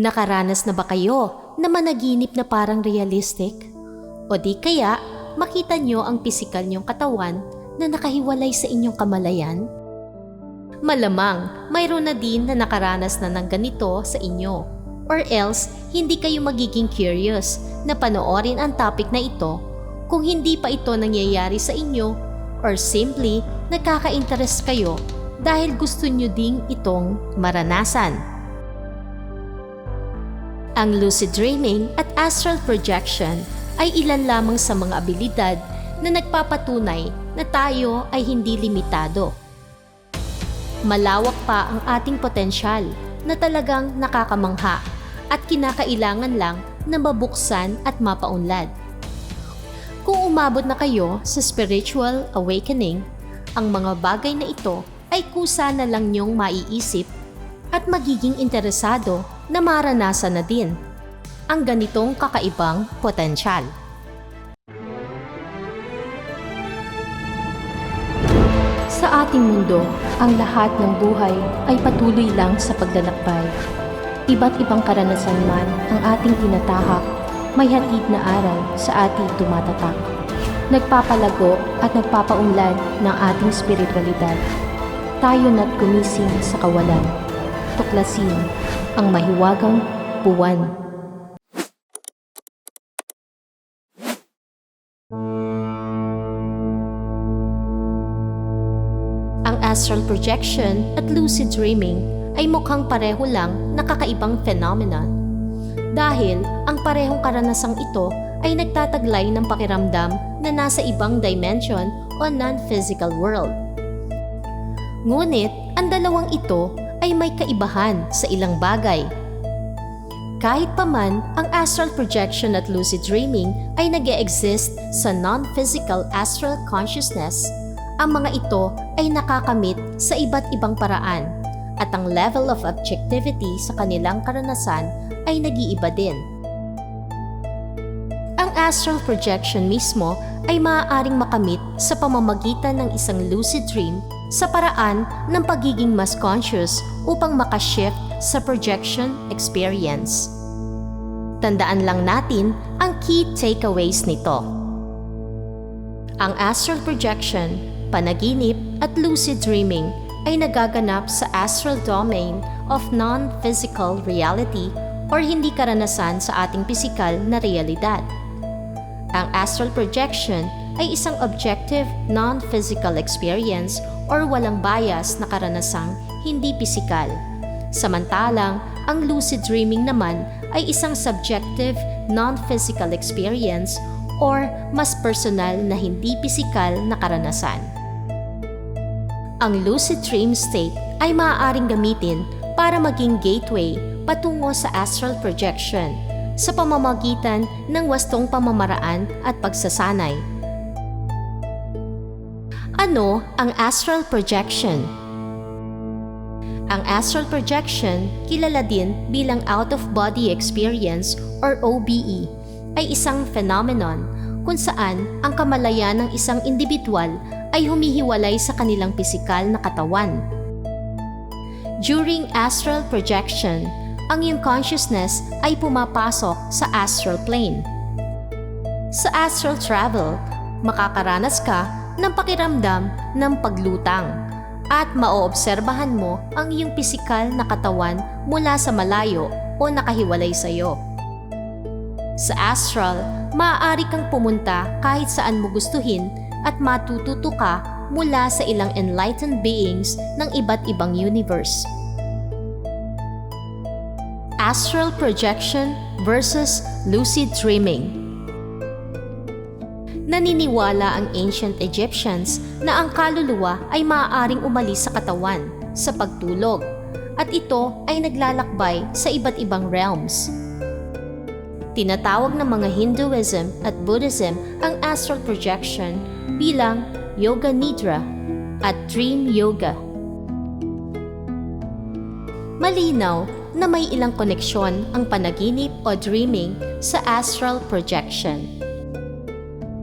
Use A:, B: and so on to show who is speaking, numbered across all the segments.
A: Nakaranas na ba kayo na managinip na parang realistic? O di kaya makita nyo ang pisikal nyong katawan na nakahiwalay sa inyong kamalayan? Malamang mayroon na din na nakaranas na ng ganito sa inyo. Or else, hindi kayo magiging curious na panoorin ang topic na ito kung hindi pa ito nangyayari sa inyo or simply nagkaka-interest kayo dahil gusto nyo ding itong maranasan. Ang lucid dreaming at astral projection ay ilan lamang sa mga abilidad na nagpapatunay na tayo ay hindi limitado. Malawak pa ang ating potensyal na talagang nakakamangha at kinakailangan lang na mabuksan at mapaunlad. Kung umabot na kayo sa spiritual awakening, ang mga bagay na ito ay kusa na lang niyong maiisip at magiging interesado na maranasan na din ang ganitong kakaibang potensyal. Sa ating mundo, ang lahat ng buhay ay patuloy lang sa paglalakbay. Iba't ibang karanasan man ang ating tinatahak, may hatid na aral sa ating tumatatak. Nagpapalago at nagpapaunlad ng ating spiritualidad. Tayo na't gumising sa kawalan. Tuklasin ang mahiwagang buwan. Ang astral projection at lucid dreaming ay mukhang pareho lang na kakaibang phenomenon. Dahil ang parehong karanasang ito ay nagtataglay ng pakiramdam na nasa ibang dimension o non-physical world. Ngunit ang dalawang ito ay may kaibahan sa ilang bagay. Kahit pa man, ang astral projection at lucid dreaming ay nag exist sa non-physical astral consciousness, ang mga ito ay nakakamit sa iba't ibang paraan at ang level of objectivity sa kanilang karanasan ay nag-iiba din. Astral projection mismo ay maaaring makamit sa pamamagitan ng isang lucid dream sa paraan ng pagiging mas conscious upang makashift sa projection experience. Tandaan lang natin ang key takeaways nito. Ang astral projection, panaginip at lucid dreaming ay nagaganap sa astral domain of non-physical reality or hindi karanasan sa ating pisikal na realidad. Ang astral projection ay isang objective non-physical experience or walang bias na karanasang hindi pisikal. Samantalang, ang lucid dreaming naman ay isang subjective non-physical experience or mas personal na hindi pisikal na karanasan. Ang lucid dream state ay maaaring gamitin para maging gateway patungo sa astral projection sa pamamagitan ng wastong pamamaraan at pagsasanay. Ano ang astral projection? Ang astral projection, kilala din bilang out-of-body experience or OBE, ay isang phenomenon kung saan ang kamalayan ng isang individual ay humihiwalay sa kanilang pisikal na katawan. During astral projection, ang iyong consciousness ay pumapasok sa astral plane. Sa astral travel, makakaranas ka ng pakiramdam ng paglutang at maoobserbahan mo ang iyong pisikal na katawan mula sa malayo o nakahiwalay sa iyo. Sa astral, maaari kang pumunta kahit saan mo gustuhin at matututo ka mula sa ilang enlightened beings ng iba't ibang universe. Astral projection versus lucid dreaming. Naniniwala ang ancient Egyptians na ang kaluluwa ay maaaring umalis sa katawan sa pagtulog at ito ay naglalakbay sa iba't ibang realms. Tinatawag ng mga Hinduism at Buddhism ang astral projection bilang Yoga Nidra at Dream Yoga. Malinaw na may ilang koneksyon ang panaginip o dreaming sa astral projection.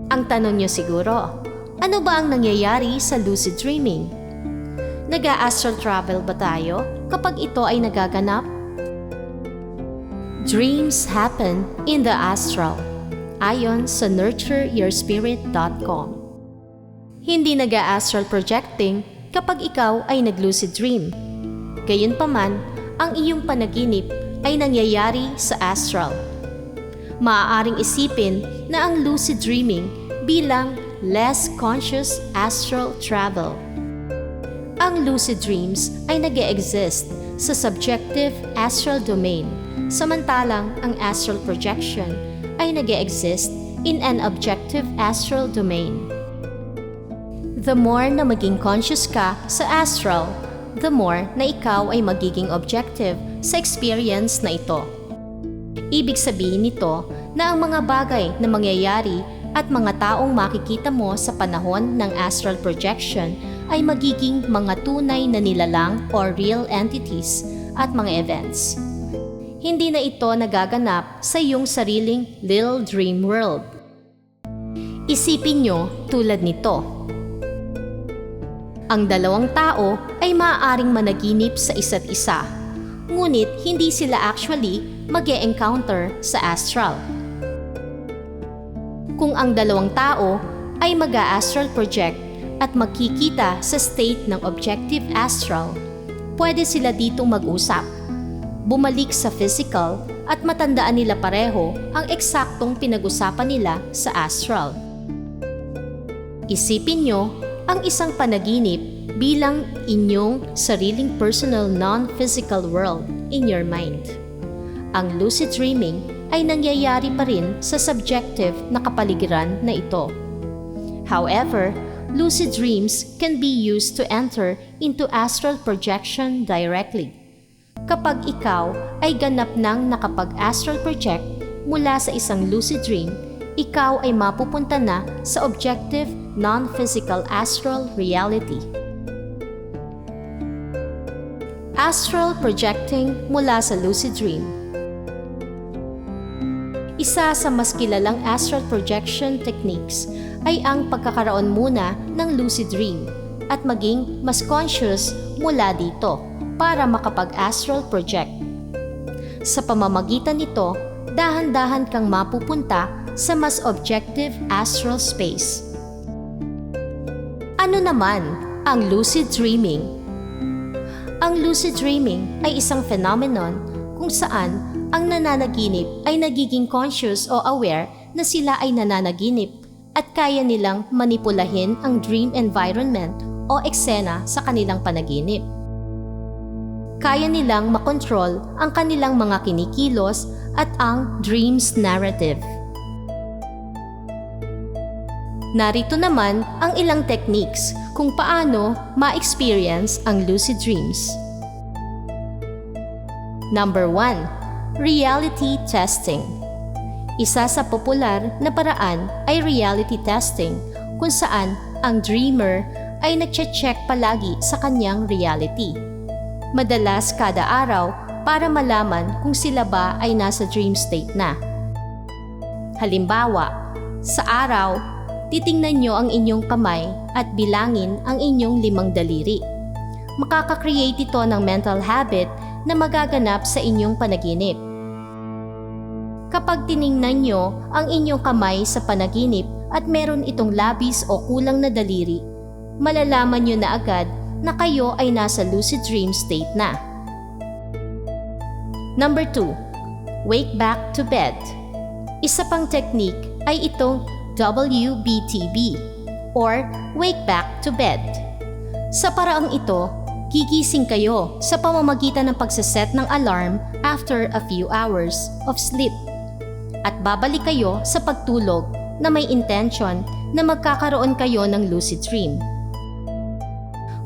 A: Ang tanong nyo siguro, ano ba ang nangyayari sa lucid dreaming? Nag-astral travel ba tayo kapag ito ay nagaganap? Dreams happen in the astral, ayon sa nurtureyourspirit.com. Hindi nag-astral projecting kapag ikaw ay nag-lucid dream. Gayunpaman, ang iyong panaginip ay nangyayari sa astral. Maaaring isipin na ang lucid dreaming bilang less conscious astral travel. Ang lucid dreams ay nag exist sa subjective astral domain, samantalang ang astral projection ay nag exist in an objective astral domain. The more na maging conscious ka sa astral, the more na ikaw ay magiging objective sa experience na ito. Ibig sabihin nito na ang mga bagay na mangyayari at mga taong makikita mo sa panahon ng astral projection ay magiging mga tunay na nilalang or real entities at mga events. Hindi na ito nagaganap sa iyong sariling little dream world. Isipin nyo tulad nito. Ang dalawang tao ay maaaring managinip sa isa't isa, ngunit hindi sila actually mag encounter sa astral. Kung ang dalawang tao ay mag-astral project at magkikita sa state ng objective astral, pwede sila ditong mag-usap, bumalik sa physical at matandaan nila pareho ang eksaktong pinag-usapan nila sa astral. Isipin nyo ang isang panaginip bilang inyong sariling personal non-physical world in your mind. Ang lucid dreaming ay nangyayari pa rin sa subjective na kapaligiran na ito. However, lucid dreams can be used to enter into astral projection directly. Kapag ikaw ay ganap nang nakapag-astral project mula sa isang lucid dream, ikaw ay mapupunta na sa objective non-physical astral reality. Astral projecting mula sa lucid dream. Isa sa mas kilalang astral projection techniques ay ang pagkakaroon muna ng lucid dream at maging mas conscious mula dito para makapag-astral project. Sa pamamagitan nito, dahan-dahan kang mapupunta sa mas objective astral space. Ano naman ang lucid dreaming? Ang lucid dreaming ay isang phenomenon kung saan ang nananaginip ay nagiging conscious o aware na sila ay nananaginip at kaya nilang manipulahin ang dream environment o eksena sa kanilang panaginip. Kaya nilang makontrol ang kanilang mga kinikilos at ang dream's narrative. Narito naman ang ilang techniques kung paano ma-experience ang lucid dreams. Number 1. Reality testing. Isa sa popular na paraan ay reality testing kung saan ang dreamer ay nagche-check palagi sa kanyang reality. Madalas kada araw para malaman kung sila ba ay nasa dream state na. Halimbawa, sa araw, titingnan nyo ang inyong kamay at bilangin ang inyong limang daliri. Makaka-create ito ng mental habit na magaganap sa inyong panaginip. Kapag tiningnan nyo ang inyong kamay sa panaginip at meron itong labis o kulang na daliri, malalaman nyo na agad na kayo ay nasa lucid dream state na. Number 2. Wake back to bed. Isa pang technique ay itong WBTB or Wake Back to Bed. Sa paraang ito, gigising kayo sa pamamagitan ng pagsaset ng alarm after a few hours of sleep at babalik kayo sa pagtulog na may intention na magkakaroon kayo ng lucid dream.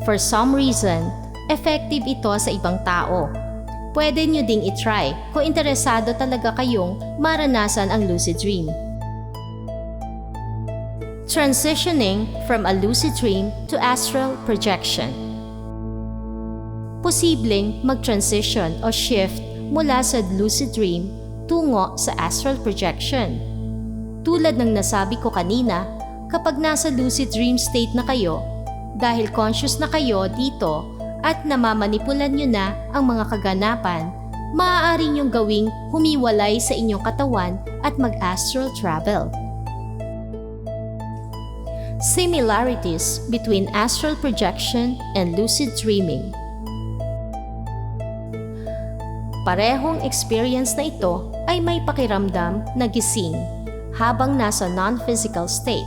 A: For some reason, effective ito sa ibang tao. Pwede nyo ding itry kung interesado talaga kayong maranasan ang lucid dream. Transitioning from a lucid dream to astral projection. Posibleng mag-transition o shift mula sa lucid dream tungo sa astral projection. Tulad ng nasabi ko kanina, kapag nasa lucid dream state na kayo, dahil conscious na kayo dito at namamanipulan nyo na ang mga kaganapan, maaari niyong gawing humiwalay sa inyong katawan at mag-astral travel. Similarities between astral projection and lucid dreaming. Parehong experience na ito ay may pakiramdam na gising habang nasa non-physical state.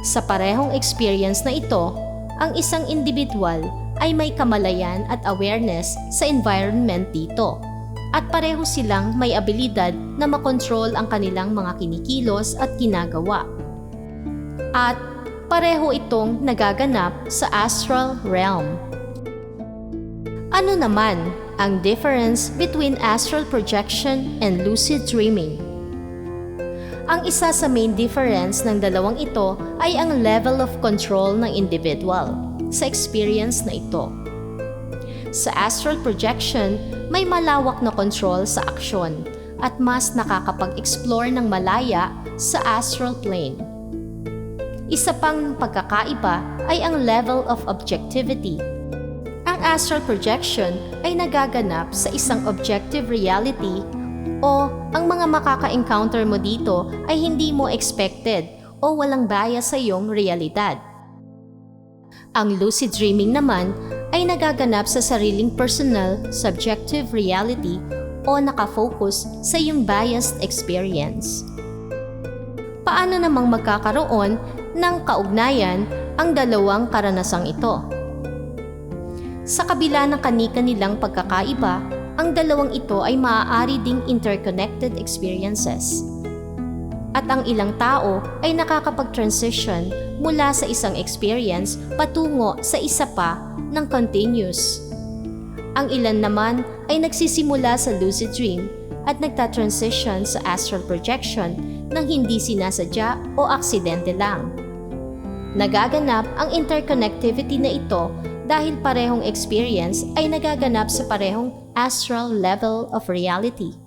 A: Sa parehong experience na ito, ang isang individual ay may kamalayan at awareness sa environment dito at pareho silang may abilidad na makontrol ang kanilang mga kinikilos at ginagawa. At pareho itong nagaganap sa astral realm. Ano naman ang difference between astral projection and lucid dreaming? Ang isa sa main difference ng dalawang ito ay ang level of control ng individual sa experience na ito. Sa astral projection, may malawak na control sa aksyon at mas nakakapag-explore ng malaya sa astral plane. Isa pang pagkakaiba ay ang level of objectivity. Ang astral projection ay nagaganap sa isang objective reality o ang mga makaka-encounter mo dito ay hindi mo expected o walang bias sa iyong realidad. Ang lucid dreaming naman ay nagaganap sa sariling personal, subjective reality o nakafocus sa iyong biased experience. Paano namang magkakaroon ng kaugnayan ang dalawang karanasang ito? Sa kabila ng kanika-nilang pagkakaiba, ang dalawang ito ay maaari ding interconnected experiences. At ang ilang tao ay nakakapag-transition mula sa isang experience patungo sa isa pa ng continuous. Ang ilan naman ay nagsisimula sa lucid dream at nagta-transition sa astral projection nang hindi sinasadya o aksidente lang. Nagaganap ang interconnectivity na ito dahil parehong experience ay nagaganap sa parehong astral level of reality.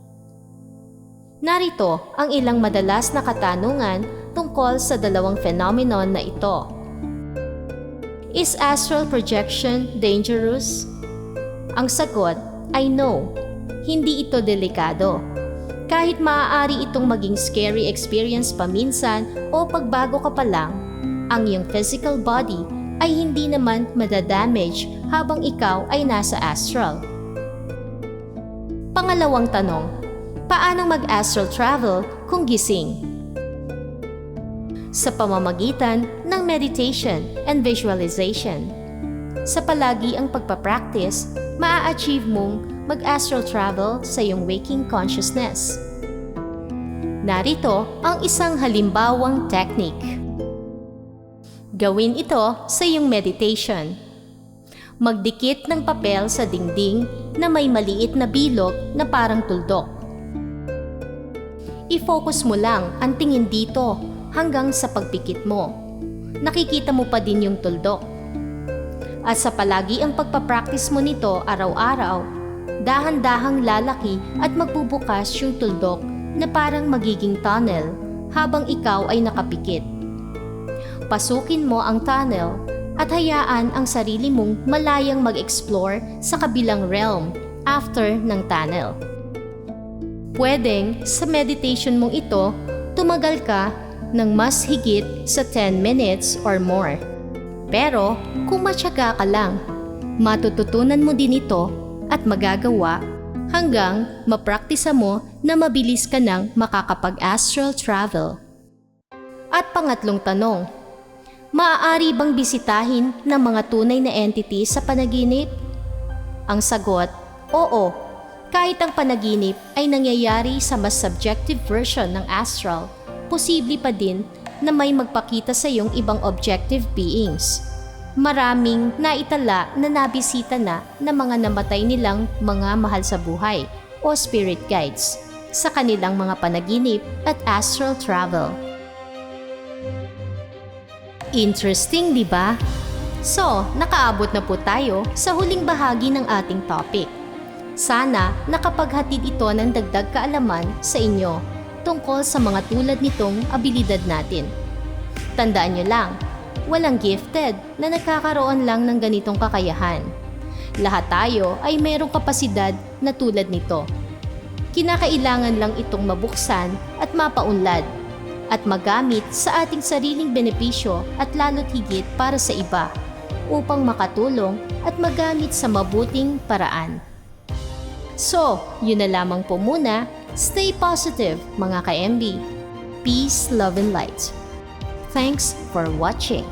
A: Narito ang ilang madalas na katanungan tungkol sa dalawang phenomenon na ito. Is astral projection dangerous? Ang sagot ay no. Hindi ito delikado. Kahit maaari itong maging scary experience paminsan o pagbago ka pa lang, ang iyong physical body ay hindi naman madadamage habang ikaw ay nasa astral. Pangalawang tanong, paano mag-astral travel kung gising? Sa pamamagitan ng meditation and visualization. Sa palagi ang pagpapractice, maa-achieve mong mag-astral travel sa iyong waking consciousness. Narito ang isang halimbawang technique. Gawin ito sa iyong meditation. Magdikit ng papel sa dingding na may maliit na bilog na parang tuldok. I-focus mo lang ang tingin dito hanggang sa pagpikit mo. Nakikita mo pa din yung tuldok. At sa palagi ang pagpapractice mo nito araw-araw, dahan-dahang lalaki at magbubukas yung tuldok na parang magiging tunnel habang ikaw ay nakapikit. Pasukin mo ang tunnel at hayaan ang sarili mong malayang mag-explore sa kabilang realm after ng tunnel. Pwedeng sa meditation mong ito, tumagal ka ng mas higit sa 10 minutes or more. Pero kung matyaga ka lang, matututunan mo din ito at magagawa hanggang mapraktisa mo na mabilis ka nang makakapag-astral travel. At pangatlong tanong, maaari bang bisitahin ng mga tunay na entity sa panaginip? Ang sagot, oo. Kahit ang panaginip ay nangyayari sa mas subjective version ng astral, posible pa din na may magpakita sa iyong ibang objective beings maraming naitala na nabisita na ng mga namatay nilang mga mahal sa buhay o spirit guides sa kanilang mga panaginip at astral travel. Interesting, di ba? So, nakaabot na po tayo sa huling bahagi ng ating topic. Sana nakapaghatid ito ng dagdag kaalaman sa inyo tungkol sa mga tulad nitong abilidad natin. Tandaan nyo lang, walang gifted na nagkakaroon lang ng ganitong kakayahan. Lahat tayo ay mayroong kapasidad na tulad nito. Kinakailangan lang itong mabuksan at mapaunlad at magamit sa ating sariling benepisyo at lalo't higit para sa iba upang makatulong at magamit sa mabuting paraan. So, yun na lamang po muna. Stay positive mga ka-MB. Peace, love, and light. Thanks for watching.